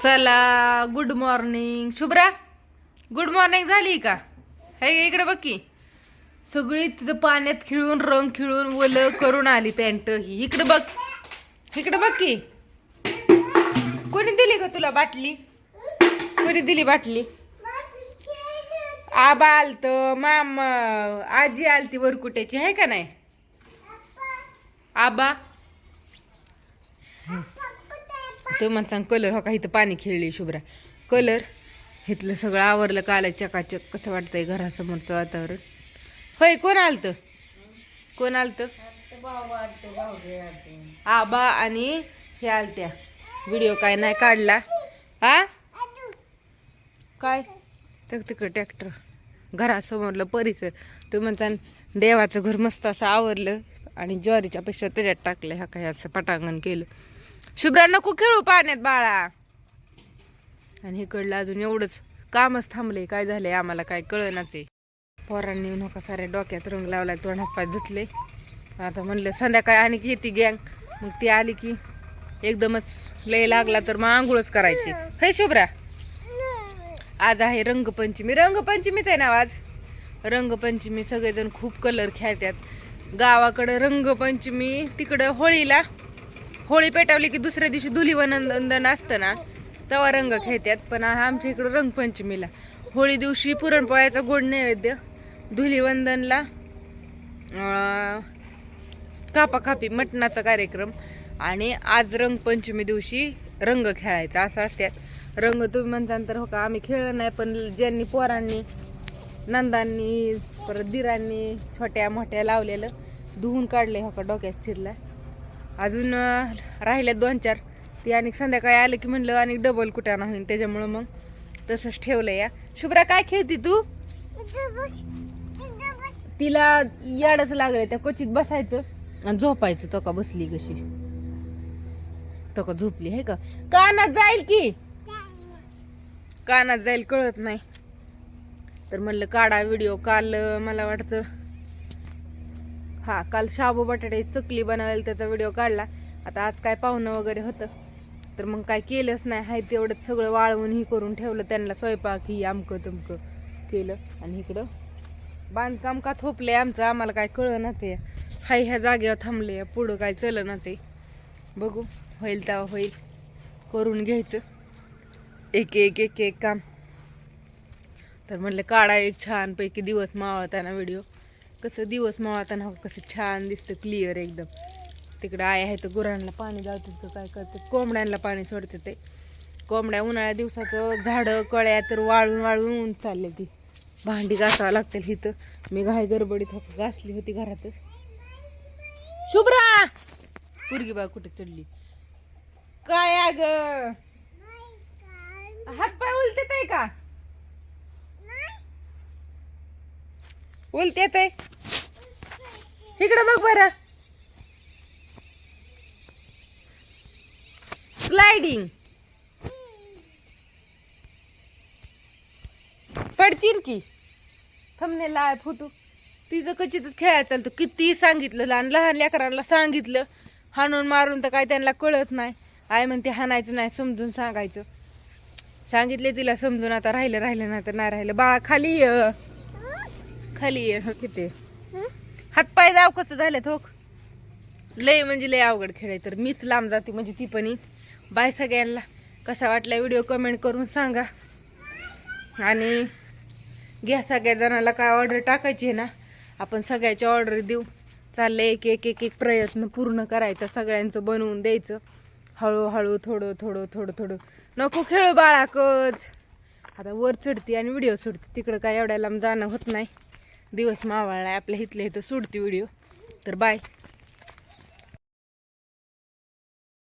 चला good morning Shubhra good morning झाली का? हे ग इकडे बघ की. सगळी तिथं पाण्यात खिळून रंग खिळून वल करून आली पॅन्ट ही. इकडे बघ. इकडे बघ की. कोणी दिली का तुला बाटली? कोणी दिली बाटली? आबा आलत मामा आजी आलती वरकुट्याची आहे का नाही? आबा? तो मग कलर हो का इथं पाणी खेळली शुभ्रा. कलर इथलं सगळं आवरलं काल चकाचक. कसं वाटतंय घरासमोरचं वातावरण? होय कोण आलत? कोण आलत? आबा आणि हे आलत्या. व्हिडिओ काय नाही काढला. हा काय? तर तिकडं ट्रॅक्टर. घरासमोरलं परिसर. तू म्हणता देवाचं घर मस्त असं आवरलं आणि ज्वारीच्या पैशात त्याच्यात टाकलं ह्या काय असं पटांगण केलं. शुभ्रा नको खेळू पाण्यात बाळा? आणि इकडलं अजून एवढंच कामच थांबले काय झालंय आम्हाला काय कळनाच आहे. पोरांनी नका साऱ्या डोक्यात रंग लावलाय तोंडात पाय धुतले. आता म्हणलं संध्याकाळी आणि की येते गँग मग ती आली की एकदमच लय लागला तर मग आंघोळच करायची. हे शुभ्रा. आज आहे रंगपंचमी. रंगपंचमीच आहे ना हो आज? रंगपंचमी सगळेजण खूप कलर खेळतात. गावाकडं रंगपंचमी तिकडं होळीला होळी पेटवली की दुसऱ्या दिवशी धुलीवनंदन असतं ना तेव्हा रंग खेळतात. पण आमच्या इकडं रंगपंचमीला. होळी दिवशी पुरणपोळ्याचा गोड नैवेद्य धुलीवंदनला अं, कापाकापी मटणाचा कार्यक्रम आणि आज रंगपंचमी दिवशी रंग खेळायचा असं असतात. रंग तुम्ही म्हणता तर हो का आम्ही खेळलं नाही पण ज्यांनी पोरांनी नंदांनी परत दिरांनी छोट्या मोठ्या लावलेलं धुवून काढले हो का डोक्यात चिरला अजून राहिल्यात दोन चार. ती आणि संध्याकाळी आलं की म्हणलं आणि डबल कुटाणा होईल त्याच्यामुळं मग तसंच ठेवलं या. शुभ्रा काय खेळती तू? तिला याडच लागलं त्या क्वचित बसायचं आणि झोपायचं तो का बसली कशी? तो का झोपली आहे का? कानात जाईल की? कानात जाईल कळत नाही. तर म्हणलं काढा व्हिडिओ काल मला वाटतं हा काल शाबू बटाटे चकली बनवायला त्याचा व्हिडिओ काढला. आता आज काय पाहुणं वगैरे होतं. तर मग काय केलंच नाही. हाय तेवढंच सगळं वाळवून ही करून ठेवलं. त्यांना स्वयंपाक ही आमकं तुमकं केलं. आणि इकडं बांधकाम का थोपलंय आमचं? आम्हाला काय कळनाच आहे. हाय ह्या जागेवर थांबले पुढं काय चलनाच आहे. बघू होईल तेव्हा होईल. करून घ्यायचं. एक एक एक एक काम. तर म्हणलं काढा एक छानपैकी दिवस मावळताना व्हिडिओ कसं दिवस मावळताना हो कसं छान दिसतं क्लिअर एकदम. तिकडं आय आहे तर गुरांना पाणी जाते तर काय करते कोंबड्यांना पाणी सोडते ते. कोंबड्या उन्हाळ्या दिवसाचं झाडं कळ्या तर वाळून वाळून चालले ती. भांडी घासावं लागतील इथं. मी घाई गडबडीत घासली होती घरात. शुभ्रा! पुरगी बा कुठे चढली? काय अग? हात पाय उलटेत आहे का? उलटेत आहे? इकडं बघ बरं. स्लायडिंग पडचीन की. थमने लाय फुटू. तिचं कचितच खेळायला चालतो. किती सांगितलं लहान लहान लेकरांना सांगितलं. हाणून मारून तर काय त्यांना कळत नाही. आई म्हणते हाणायचं नाही समजून सांगायचं. सांगितले तिला समजून आता राहिलं राहिलं नाही तर नाही राहिलं. बाळा खाली ये. खाली ये. हो किती? हातपाय जाव कसं झालं हो लय म्हणजे लय अवघड खेळ आहे तर मीच लांब जाते म्हणजे ती पण बाय सगळ्यांना. कसा वाटला व्हिडिओ कमेंट करून सांगा. आणि घ्या सगळ्या जणाला काय ऑर्डर टाकायची आहे ना आपण सगळ्याची ऑर्डर देऊ. चाललं एक एक एक एक प्रयत्न पूर्ण करायचा सगळ्यांचं बनवून द्यायचं. हळूहळू थोडं थोडं थोडं थोडं. नको खेळू बाळाकच. आता वर चढते आणि व्हिडिओ सोडते. तिकडं काय एवढ्या लांब जाणं होत नाही. दिवस मावळला आपल्या इथल्या इथं सोडते व्हिडिओ तर बाय